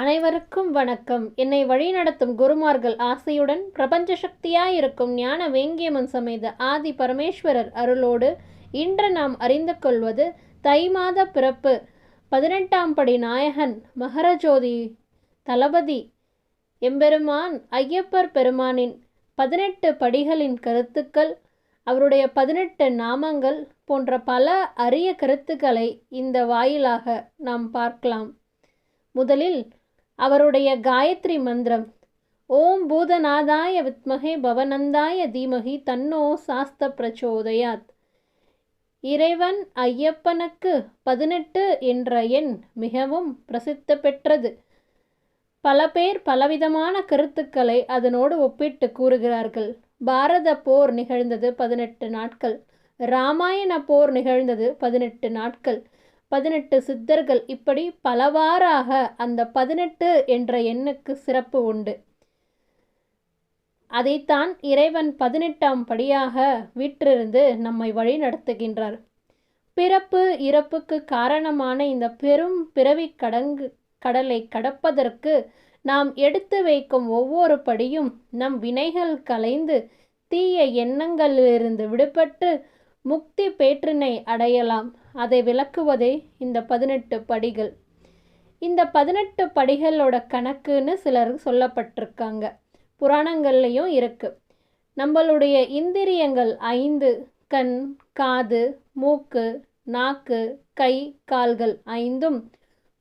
அனைவருக்கும் வணக்கம். என்னை வழிநடத்தும் குருமார்கள் ஆசையுடன் பிரபஞ்ச சக்தியாயிருக்கும் ஞான வேங்கியமன் சமேத ஆதி பரமேஸ்வரர் அருளோடு இன்று நாம் அறிந்து கொள்வது தை மாத பிறப்பு. பதினெட்டாம் படி நாயகன் மகரஜோதி தளபதி எம்பெருமான் ஐயப்பர் பெருமானின் பதினெட்டு படிகளின் கருத்துக்கள் அவருடைய பதினெட்டு நாமங்கள் போன்ற பல அரிய கருத்துக்களை இந்த வாயிலாக நாம் பார்க்கலாம். முதலில் அவருடைய காயத்ரி மந்திரம். ஓம் பூதநாதாய வித்மகே பவனந்தாய தீமகி தன்னோ சாஸ்த பிரச்சோதயாத். இறைவன் ஐயப்பனுக்கு பதினெட்டு என்ற எண் மிகவும் பிரசித்த பெற்றது. பல பேர் பலவிதமான கருத்துக்களை அதனோடு ஒப்பிட்டு கூறுகிறார்கள். பாரத போர் நிகழ்ந்தது பதினெட்டு நாட்கள். ராமாயண போர் நிகழ்ந்தது பதினெட்டு நாட்கள். பதினெட்டு சித்தர்கள் இப்படி பலவாறாக அந்த பதினெட்டு என்ற எண்ணுக்கு சிறப்பு உண்டு. அதைத்தான் இறைவன் பதினெட்டாம் படியாக வீற்றிருந்து நம்மை வழி நடத்துகின்றார் பிறப்பு இறப்புக்கு காரணமான இந்த பெரும் பிறவி கடங்கு கடலை கடப்பதற்கு நாம் எடுத்து வைக்கும் ஒவ்வொரு படியும் நம் வினைகள் கலைந்து தீய எண்ணங்களிலிருந்து விடுபட்டு முக்தி பேற்றினை அடையலாம். அதை விளக்குவதே இந்த பதினெட்டு படிகள். இந்த பதினெட்டு படிகளோட கணக்குன்னு சிலர் சொல்லப்பட்டிருக்காங்க. புராணங்கள்லையும் இருக்குது நம்மளுடைய இந்திரியங்கள் ஐந்து கண் காது மூக்கு நாக்கு கை கால்கள் ஐந்தும்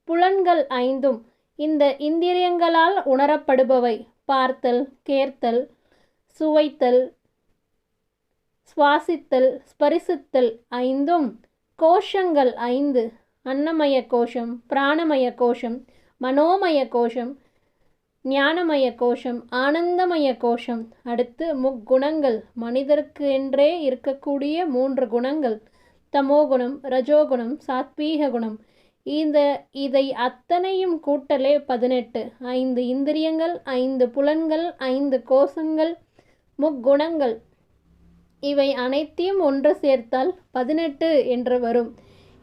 புலன்கள் ஐந்தும் இந்த இந்திரியங்களால் உணரப்படுபவை. பார்த்தல் கேர்த்தல் சுவைத்தல் சுவாசித்தல் ஸ்பரிசித்தல் ஐந்தும் கோஷங்கள் ஐந்து அன்னமய கோஷம் பிராணமய கோஷம் மனோமய கோஷம் ஞானமய கோஷம் ஆனந்தமய கோஷம். அடுத்து முக்குணங்கள் மனிதருக்கு என்றே இருக்கக்கூடிய மூன்று குணங்கள். தமோகுணம் ரஜோகுணம் சாத்வீக குணம். இந்த இதை அத்தனையும் கூட்டலே பதினெட்டு. ஐந்து இந்திரியங்கள் ஐந்து புலன்கள் ஐந்து கோஷங்கள் முக்குணங்கள். இவை அனைத்தையும் ஒன்று சேர்த்தால் பதினெட்டு என்று வரும்.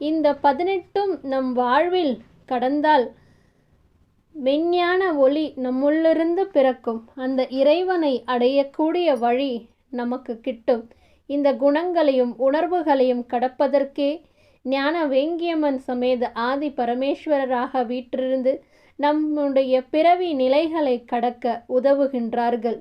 இந்த பதினெட்டும் நம் வாழ்வில் கடந்தால் மெஞ்ஞான ஒளி நம்முள்ளிருந்து பிறக்கும். அந்த இறைவனை அடையக்கூடிய வழி நமக்கு கிட்டும். இந்த குணங்களையும் உணர்வுகளையும் கடப்பதற்கே ஞான வேங்கியம்மன் சமேத ஆதி பரமேஸ்வரராக வீற்றிருந்து நம்முடைய பிறவி நிலைகளை கடக்க உதவுகின்றார்கள்.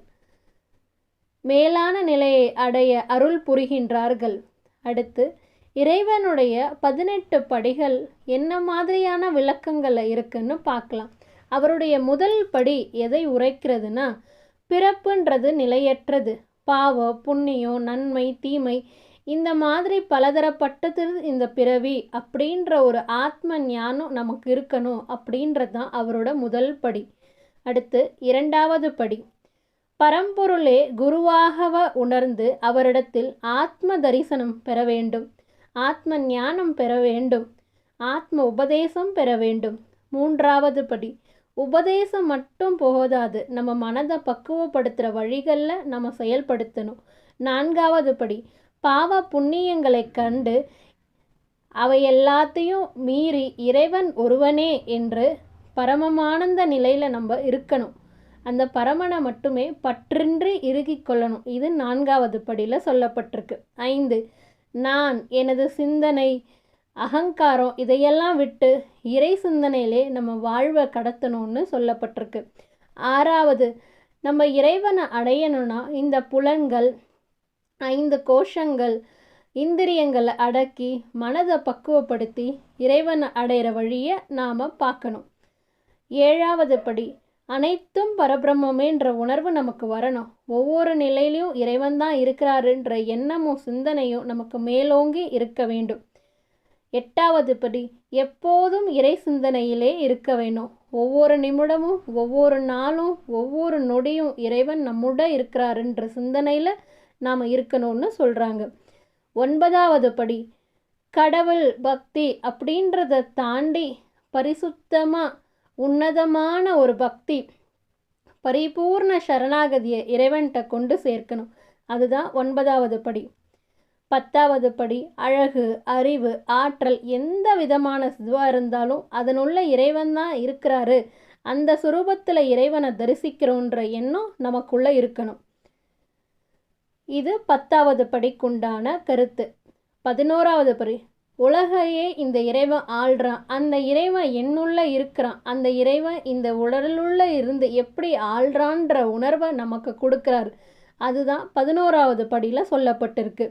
மேலான நிலையை அடைய அருள் புரிகின்றார்கள். அடுத்து இறைவனுடைய பதினெட்டு படிகள் என்ன மாதிரியான விளக்கங்கள் இருக்குன்னு பார்க்கலாம். அவருடைய முதல் படி எதை உரைக்கிறதுனா பிறப்புன்றது நிலையற்றது. பாவம் புண்ணியம் நன்மை தீமை இந்த மாதிரி பலதரப்பட்டது இந்த பிறவி அப்படின்ற ஒரு ஆத்ம ஞானம் நமக்கு இருக்கணும் அப்படின்றது தான் அவரோட முதல் படி. அடுத்து இரண்டாவது படி. பரம்பொருளே குருவாகவ உணர்ந்து அவரிடத்தில் ஆத்ம தரிசனம் பெற வேண்டும். ஆத்ம ஞானம் பெற வேண்டும். ஆத்ம உபதேசம் பெற வேண்டும். மூன்றாவது படி உபதேசம் மட்டும் போதாது. நம்ம மனதை பக்குவப்படுத்துகிற வழிகளில் நம்ம செயல்படுத்தணும். நான்காவது படி பாவ புண்ணியங்களை கண்டு அவை எல்லாத்தையும் மீறி இறைவன் ஒருவனே என்று பரமமானந்த நிலையில் நம்ம இருக்கணும். அந்த பரமனை மட்டுமே பற்றின்றி இறுகிக் கொள்ளணும். இது நான்காவது படியில் சொல்லப்பட்டிருக்கு. ஐந்து நான் எனது சிந்தனை அகங்காரம் இதையெல்லாம் விட்டு இறை சிந்தனையிலே நம்ம வாழ்வை கடத்தணும்னு சொல்லப்பட்டிருக்கு. ஆறாவது நம்ம இறைவனை அடையணும்னா இந்த புலன்கள் ஐந்து கோஷங்கள் இந்திரியங்களை அடக்கி மனதை பக்குவப்படுத்தி இறைவனை அடையிற வழியை நாம் பார்க்கணும். ஏழாவது படி அனைத்தும் பரபிரம்மேன்ற உணர்வு நமக்கு வரணும். ஒவ்வொரு நிலையிலையும் இறைவன் தான் இருக்கிறாருன்ற எண்ணமும் சிந்தனையும் நமக்கு மேலோங்கி இருக்க வேண்டும். எட்டாவது படி எப்போதும் இறை சிந்தனையிலே இருக்க வேணும் ஒவ்வொரு நிமிடமும் ஒவ்வொரு நாளும் ஒவ்வொரு நொடியும் இறைவன் நம்முட இருக்கிறாருன்ற சிந்தனையில் நாம் இருக்கணும்னு சொல்கிறாங்க ஒன்பதாவது படி கடவுள் பக்தி அப்படின்றத தாண்டி பரிசுத்தமாக உன்னதமான ஒரு பக்தி பரிபூர்ண சரணாகதியை இறைவன்கிட்ட கொண்டு சேர்க்கணும். அதுதான் ஒன்பதாவது படி. பத்தாவது படி அழகு அறிவு ஆற்றல் எந்த விதமான இதுவாக இருந்தாலும் அதனுள்ள இறைவன் தான் இருக்கிறாரு. அந்த சுரூபத்தில் இறைவனை தரிசிக்கிறோன்ற எண்ணம் நமக்குள்ளே இருக்கணும். இது பத்தாவது படிக்குண்டான கருத்து. பதினோராவது படி உலகையே இந்த இறைவன் ஆள்றான். அந்த இறைவன் என்னுள்ள இருக்கிறான். அந்த இறைவன் இந்த உடலுள்ள இருந்து எப்படி ஆள்றான்ற உணர்வை நமக்கு கொடுக்குறாரு. அதுதான் பதினோராவது படியில் சொல்லப்பட்டிருக்கு.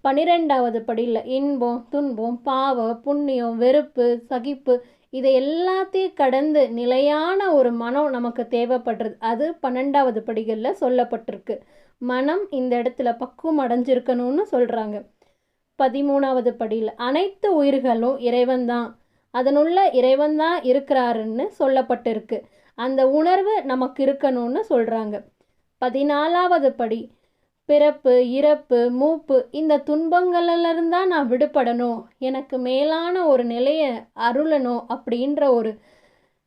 பன்னிரெண்டாவது படியில் இன்பம் துன்பம் பாவம் புண்ணியம் வெறுப்பு சகிப்பு இதை எல்லாத்தையும் கடந்து நிலையான ஒரு மனம் நமக்கு தேவைப்படுறது. அது பன்னெண்டாவது படிகளில் சொல்லப்பட்டிருக்கு. மனம் இந்த இடத்துல பக்குவம் அடைஞ்சிருக்கணும்னு சொல்கிறாங்க பதிமூணாவது படியில். அனைத்து உயிர்களும் இறைவன்தான். அதனுள்ள இறைவன்தான் இருக்கிறாருன்னு சொல்லப்பட்டிருக்கு. அந்த உணர்வு நமக்கு இருக்கணும்னு சொல்கிறாங்க பதினாலாவது படி பிறப்பு இறப்பு மூப்பு இந்த துன்பங்களிலிருந்து தான் நான் விடுபடணும். எனக்கு மேலான ஒரு நிலையை அருளணும் அப்படின்ற ஒரு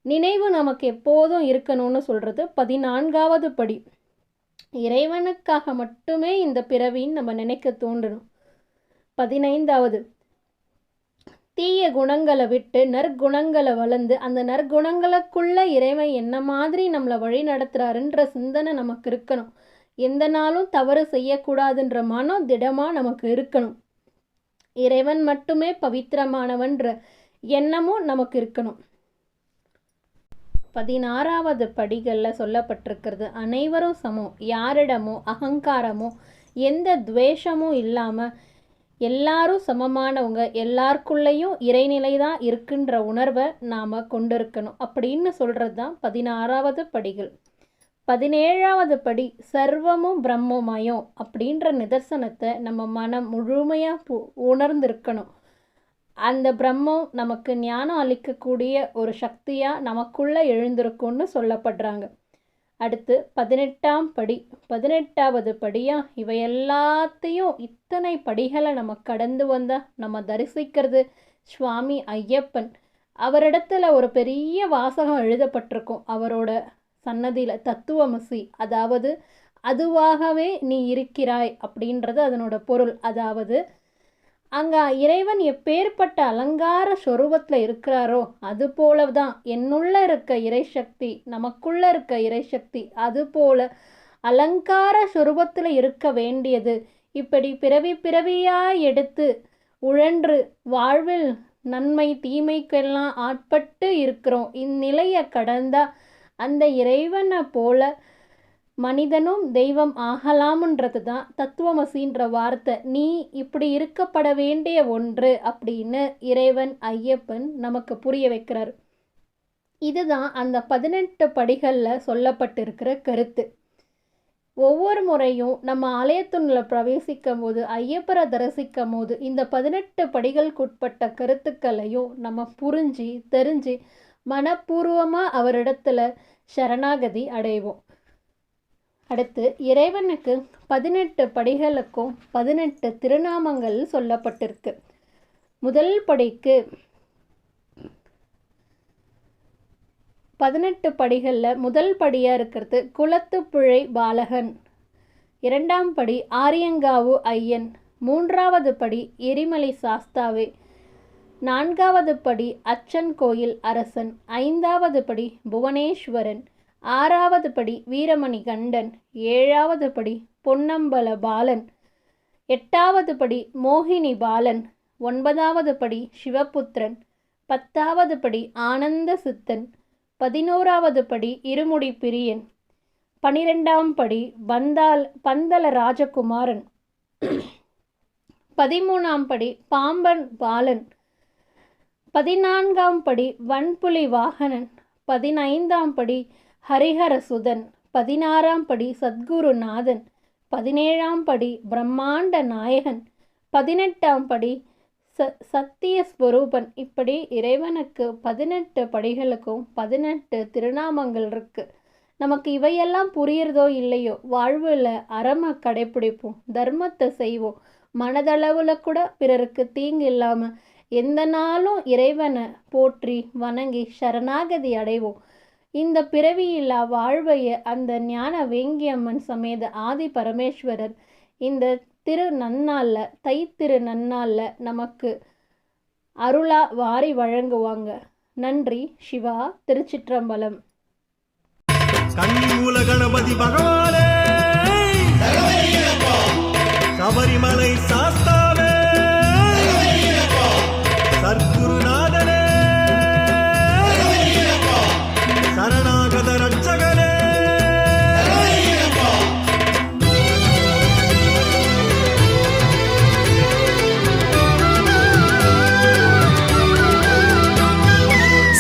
நினைவு நமக்கு எப்போதும் இருக்கணும்னு சொல்கிறது பதினான்காவது படி. இறைவனுக்காக மட்டுமே இந்த பிறவின்னு நம்ம நினைக்க தோன்றணும். பதினைந்தாவது. தீய குணங்களை விட்டு நற்குணங்களை வளர்ந்து அந்த நற்குணங்களுக்குள்ள இறைவன் என்ன மாதிரி நம்மளை வழி நடத்துறாருன்ற சிந்தனை நமக்கு இருக்கணும். எந்த நாளும் தவறு செய்யக்கூடாதுன்ற மனம் திடமாக நமக்கு இருக்கணும். இறைவன் மட்டுமே பவித்திரமானவன்ற எண்ணமும் நமக்கு இருக்கணும். பதினாறாவது படிகளில் சொல்லப்பட்டிருக்கிறது அனைவரும் சமம். யாரிடமோ அகங்காரமோ எந்த துவேஷமும் இல்லாமல் எல்லாரும் சமமானவங்க எல்லாருக்குள்ளேயும் இறைநிலை தான் இருக்குன்ற உணர்வை நாம் கொண்டிருக்கணும். அப்படின்னு சொல்கிறது தான் பதினாறாவது படிகள். பதினேழாவது படி சர்வமும் பிரம்மமயம் அப்படின்ற நிதர்சனத்தை நம்ம மனம் முழுமையாக உணர்ந்திருக்கணும். அந்த பிரம்மம் நமக்கு ஞானம் அளிக்கக்கூடிய ஒரு சக்தியாக நமக்குள்ளே எழுந்திருக்கும்னு சொல்லப்படுறாங்க. அடுத்து பதினெட்டாம் படி. பதினெட்டாவது படியாக இவை எல்லாத்தையும் இத்தனை படிகளை நம்ம கடந்து வந்தால் நம்ம தரிசிக்கிறது சுவாமி ஐயப்பன். அவரிடத்துல ஒரு பெரிய வாசகம் எழுதப்பட்டிருக்கும் அவரோட சன்னதியில் தத்துவமசி. அதாவது அதுவாகவே நீ இருக்கிறாய் அப்படின்றது அதனோட பொருள். அதாவது அங்கே இறைவன் எப்பேற்பட்ட அலங்கார சொரூபத்தில் இருக்கிறாரோ அது போல தான் என்னுள்ள இருக்க இறைசக்தி நமக்குள்ள இருக்க இறைசக்தி அது போல அலங்கார சொரூபத்தில் இருக்க வேண்டியது. இப்படி பிறவி பிறவியாய் எடுத்து உழன்று வாழ்வில் நன்மை தீமைக்கெல்லாம் ஆட்பட்டு இருக்கிறோம். இந்நிலையை கடந்தால் அந்த இறைவனை போல மனிதனும் தெய்வம் ஆகலாம்ன்றது தான் தத்துவமசின்ற வார்த்தை. நீ இப்படி இருக்கப்பட வேண்டிய ஒன்று அப்படின்னு இறைவன் ஐயப்பன் நமக்கு புரிய வைக்கிறார். இதுதான் அந்த பதினெட்டு படிகளில் சொல்லப்பட்டிருக்கிற கருத்து. ஒவ்வொரு முறையும் நம்ம ஆலயத்துள்ள பிரவேசிக்கும் போது ஐயப்பரை தரிசிக்கும் போது இந்த பதினெட்டு படிகளுக்குட்பட்ட கருத்துக்களையும் நம்ம புரிஞ்சு தெரிஞ்சு மனப்பூர்வமாக அவரிடத்துல சரணாகதி அடைவோம். அடுத்து இறைவனுக்கு பதினெட்டு படிகளுக்கும் பதினெட்டு திருநாமங்கள் சொல்லப்பட்டிருக்கு. முதல் படிக்கு பதினெட்டு படிகளில் முதல் படியாக இருக்கிறது குளத்துப்புழை பாலகன். இரண்டாம் படி ஆரியங்காவு ஐயன். மூன்றாவது படி எரிமலை சாஸ்தாவே. நான்காவது படி அச்சன் கோயில் அரசன். ஐந்தாவது படி புவனேஸ்வரன். ஆறாவது படி வீரமணி கண்டன் ஏழாவது படி பொன்னம்பல பாலன் எட்டாவது படி மோகினி பாலன் ஒன்பதாவது படி சிவபுத்திரன் பத்தாவது படி ஆனந்த சித்தன் பதினோராவது படி இருமுடி பிரியன் பனிரெண்டாம் படி பந்தால் பந்தல ராஜகுமாரன் பதிமூணாம் படி பாம்பன் பாலன் பதினான்காம் படி வன்புலி வாகனன் பதினைந்தாம் படி ஹரிஹரசுதன் பதினாறாம் படி சத்குருநாதன் பதினேழாம் படி பிரம்மாண்ட நாயகன் பதினெட்டாம் படி ச சத்திய ஸ்வரூபன் இப்படி இறைவனுக்கு பதினெட்டு படிகளுக்கும் பதினெட்டு திருநாமங்கள் இருக்கு. நமக்கு இவையெல்லாம் புரியறதோ இல்லையோ வாழ்வில் அறமை கடைப்பிடிப்போம் தர்மத்தை செய்வோம். மனதளவில் கூட பிறருக்கு தீங்கு இல்லாமல் எந்த நாளும் இறைவனை போற்றி வணங்கி சரணாகதி அடைவோம். இந்த பிறவியில்லா வாழ்வைய அந்த ஞான வேங்கியம்மன் சமேத ஆதி பரமேஸ்வரர் இந்த திரு நன்னாளில் தைத்திரு நன்னால்ல நன்னாளில் நமக்கு அருளா வாரி வழங்குவாங்க. நன்றி சிவா திருச்சிற்றம்பலம். கணபதி பகவானே! சபரிமலை சாஸ்தாவே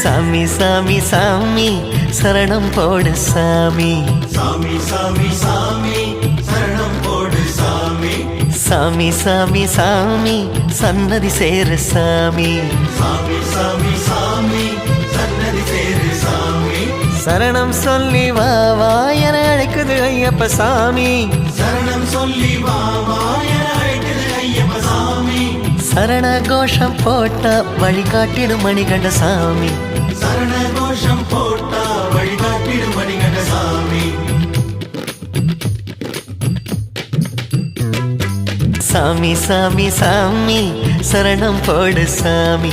சாமி சாமி சாமி சரணம் போடு சாமி. சாமி சாமி சாமி சரணம் போடு சாமி. சாமி சாமி சாமி சன்னதி சேரு சாமி. சாமி சாமி சாமி சன்னதி சேரு சாமி. சரணம் சொல்லி வா வா என அழைக்குது ஐயப்ப சாமி. சரணம் சொல்லி வா வா என அழைக்குது ஐயப்ப சாமி. சரண கோஷம் போட்டா வழிகாட்டிடும் மணிகண்ட சாமி. சரண கோஷம் போட்டா வழிகாட்டிடும் மணிகண்ட சாமி சாமி சாமி சாமி சரணம் போடு சாமி.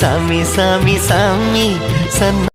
சாமி சாமி சாமி சன்ன